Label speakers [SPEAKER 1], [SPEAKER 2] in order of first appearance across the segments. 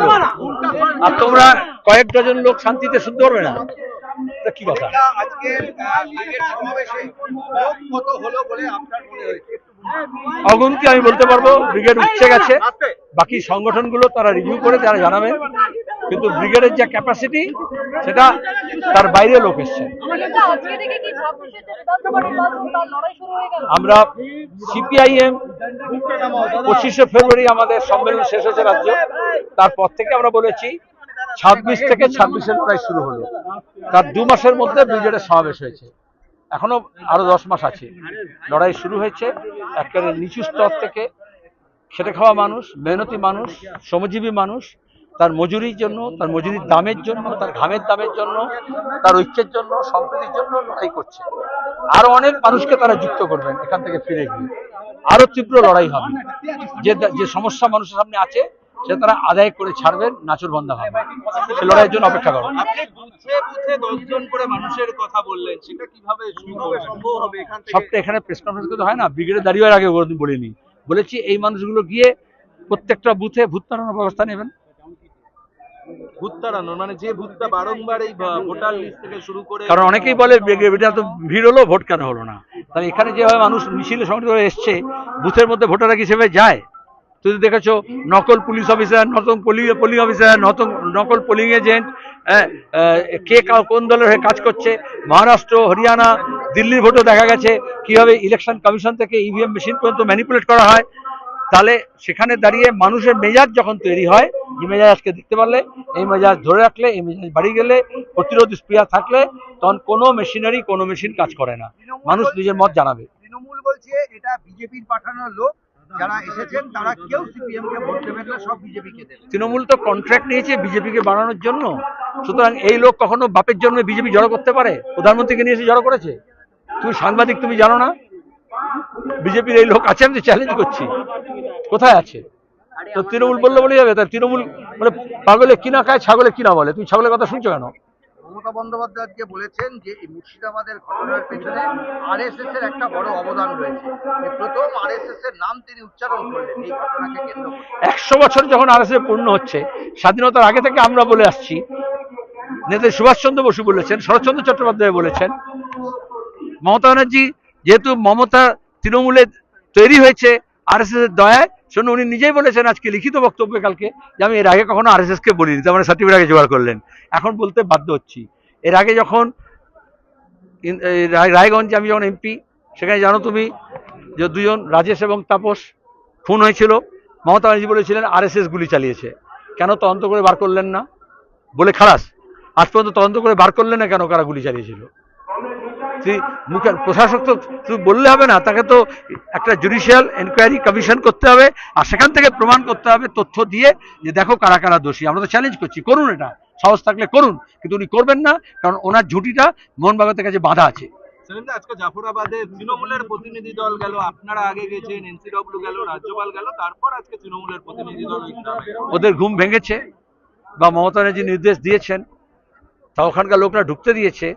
[SPEAKER 1] লোক আর তোমরা কয়েক ডজন লোক শান্তিতে শুনতে পারবে না? কি কথা? আমি বলতে পারব ব্রিগেড উঠছে গেছে। বাকি সংগঠনগুলো তারা রিভিউ করে তারা জানাবেন কিন্তু ব্রিগেডের যে ক্যাপাসিটি সেটা তার বাইরে লোক এসছে। আমরা সিপিআইএম পঁচিশে ফেব্রুয়ারি আমাদের সম্মেলন শেষ হয়েছে রাজ্য। তারপর থেকে আমরা বলেছি, ছাব্বিশ থেকে ছাব্বিশের লড়াই শুরু হলো। তার দু মাসের মধ্যে ব্রিগেডের সমাবেশ হয়েছে। এখনও আরও দশ মাস আছে। লড়াই শুরু হয়েছে। একেবারে নিচু স্তর থেকে খেটে খাওয়া মানুষ, মেহনতি মানুষ, শ্রমজীবী মানুষ, তার মজুরির জন্য, তার মজুরির দামের জন্য, তার ঘামের দামের জন্য, তার ঐক্যের জন্য, সম্প্রীতির জন্য লড়াই করছে। আরও অনেক মানুষকে তারা যুক্ত করবেন এখান থেকে ফিরে গিয়ে। আরও তীব্র লড়াই হবে। যে যে সমস্যা মানুষের সামনে আছে সে তারা আদায় করে ছাড়বেন নাচুর বন্ধা হবে সে লড়াইয়ের জন্য অপেক্ষা করো
[SPEAKER 2] আপনি বুথে বুথে দশজন করে মানুষের কথা বললেন কীভাবে সম্ভব হবে এখান থেকে?
[SPEAKER 1] সবটা এখানে প্রেস কনফারেন্স করতে হয় না। ব্রিগেডে দাঁড়িয়ে আগে কোনোদিন বলিনি। বলেছি এই মানুষগুলো গিয়ে প্রত্যেকটা বুথে ভূত তাড়ানোর ব্যবস্থা নেবেন।
[SPEAKER 2] ভূত তাড়ানোর মানে যে ভূতটা বারংবার এই ভোটার লিস্ট থেকে শুরু করে
[SPEAKER 1] কারণ অনেকেই বলে তো ভিড় হলো ভোট কেন হলো না? তাহলে এখানে যেভাবে মানুষ মিছিলে সংগঠিত হয়ে এসছে বুথের মধ্যে ভোটাররা কি সেভাবে যায়? তুমি দেখেছ? নকল পুলিশ অফিসার, নতুন পোলিং অফিসার, নতুন নকল পোলিং এজেন্ট কে কোন দলের হয়ে কাজ করছে? মহারাষ্ট্র, হরিয়ানা, দিল্লির ভোটও দেখা গেছে। কীভাবে ইলেকশন কমিশন থেকে ইভিএম মেশিন পর্যন্ত ম্যানিপুলেট করা হয়? তাহলে সেখানে দাঁড়িয়ে মানুষের মেজাজ যখন তৈরি হয়, যে মেজাজ আজকে দেখতে পারলে, এই মেজাজ ধরে রাখলে, এই মেজাজ বাড়ি গেলে, প্রতিরোধ স্প্রিয়া থাকলে, তখন কোনো মেশিনারি কোনো মেশিন কাজ করে না। মানুষ নিজের মত জানাবে।
[SPEAKER 2] তৃণমূল বলছে, এটা বিজেপির পাঠানো লোক যারা এসেছেন, তারা কেউ সিপিএম কে ভোট দেবেন না, সব বিজেপি কে দেবেন।
[SPEAKER 1] তৃণমূল তো কন্ট্রাক্ট নিয়েছে বিজেপিকে বাড়ানোর জন্য। সুতরাং এই লোক কখনো বাপের জন্য বিজেপি জড়ো করতে পারে? প্রধানমন্ত্রীকে নিয়ে এসে জড়ো করেছে? তুমি সাংবাদিক, তুমি জানো না? বিজেপির এই লোক আছে, আমি তো চ্যালেঞ্জ করছি। কোথায় আছে? তো তৃণমূল বললে বলে যাবে তার তৃণমূল মানে পাগলে কিনা খায়, ছাগলে কিনা বলে। তুমি ছাগলের কথা শুনছো কেন?
[SPEAKER 2] মমতা বন্দ্যোপাধ্যায় আজকে বলেছেন যে, এই মুর্শিদাবাদের ঘটনার পেছনে আরএসএস এর একটা বড় অবদান রয়েছে। প্রথম আরএসএস এর নাম তিনি উচ্চারণ করলেন, এই ঘটনাকে কেন্দ্র
[SPEAKER 1] একশো বছর যখন আর পূর্ণ হচ্ছে, স্বাধীনতার আগে থেকে আমরা বলে আসছি। নেতাজি সুভাষচন্দ্র বসু বলেছেন, শরৎচন্দ্র চট্টোপাধ্যায় বলেছেন, মমতা ব্যানার্জি যেহেতু মমতা তৃণমূলে তৈরি হয়েছে আর এস দয়ায়। শোনো, উনি নিজেই বলেছেন আজকে, লিখিত বক্তব্যে কালকে, যে আমি এর আগে কখনো আর এস কে বলিনি, তার মানে সার্টিফিকেট আগে জোগাড় করলেন। এখন বলতে বাধ্য হচ্ছি। এর আগে যখন রায়গঞ্জে আমি যখন এমপি, সেখানে জানো তুমি, যে দুজন, রাজেশ এবং তাপস, খুন হয়েছিল। মমতা ব্যানার্জি বলেছিলেন, আরএসএস গুলি চালিয়েছে। কেন তদন্ত করে বার করলেন না? বলে খালাস। আজ পর্যন্ত তদন্ত করে বার করলেন না কেন কারা গুলি চালিয়েছিল? তুই মুখে প্রশাসক তো তুই বললে হবে না তাকে তো একটা জুডিশিয়াল এনকোয়ারি কমিশন করতে হবে আর সেখান থেকে প্রমাণ করতে হবে তথ্য দিয়ে যে দেখো কারা কারা দোষী। আমরা তো চ্যালেঞ্জ করছি করুন এটা। সাহস থাকলে করুন কিন্তু উনি করবেন না কারণ ওনার ঝুঁটিটা মোহনবাগাতের কাছে বাধা আছে।
[SPEAKER 3] আজকে জাফরাবাদে তৃণমূলের প্রতিনিধি দল গেল আপনারা আগে গেছেন এনসিডব্লিউ গেল রাজ্যপাল গেল তারপর আজকে তৃণমূলের প্রতিনিধি দল।
[SPEAKER 1] ওদের ঘুম ভেঙেছে বা মমতা ব্যানার্জি নির্দেশ দিয়েছেন তা ওখানকার লোকরা ঢুকতে দিয়েছে।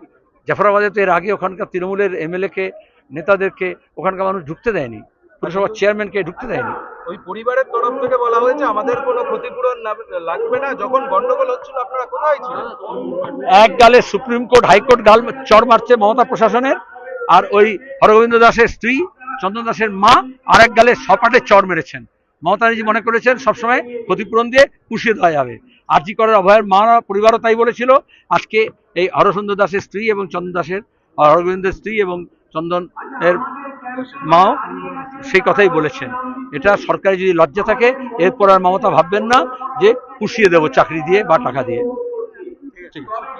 [SPEAKER 1] জাফরাবাদে তো এর আগে ওখানকার তৃণমূলের এমএলএ কে নেতাদেরকে ওখানকার মানুষ ঢুকতে দেয়নি। পুরসভার চেয়ারম্যানকে ঢুকতে দেয়নি।
[SPEAKER 3] ওই পরিবারের তরফ থেকে বলা হয়েছে আমাদের কোনো ক্ষতিপূরণ লাগবে না। যখন গন্ডগোল হচ্ছিল আপনারা কোথায় ছিলেন?
[SPEAKER 1] এক গালে সুপ্রিম কোর্ট হাইকোর্ট গাল চর মারছে মমতা প্রশাসনের আর ওই হরগোবিন্দ দাসের স্ত্রী চন্দন দাসের মা আর এক গালে সপাটে চর মেরেছেন। মমতা ব্যানার্জি মনে করেছেন সবসময় ক্ষতিপূরণ দিয়ে পুষিয়ে দেওয়া যাবে। আরজি করার অভয়ের মা পরিবারও তাই বলেছিল। আজকে এই হরসুন্দর দাসের স্ত্রী এবং চন্দন দাসের, হরগোবিন্দের স্ত্রী এবং চন্দন এর মাও সেই কথাই বলেছেন। এটা সরকারি যদি লজ্জা থাকে, এরপর আর মমতা ভাববেন না যে পুষিয়ে দেবো চাকরি দিয়ে বা টাকা দিয়ে। ঠিক আছে।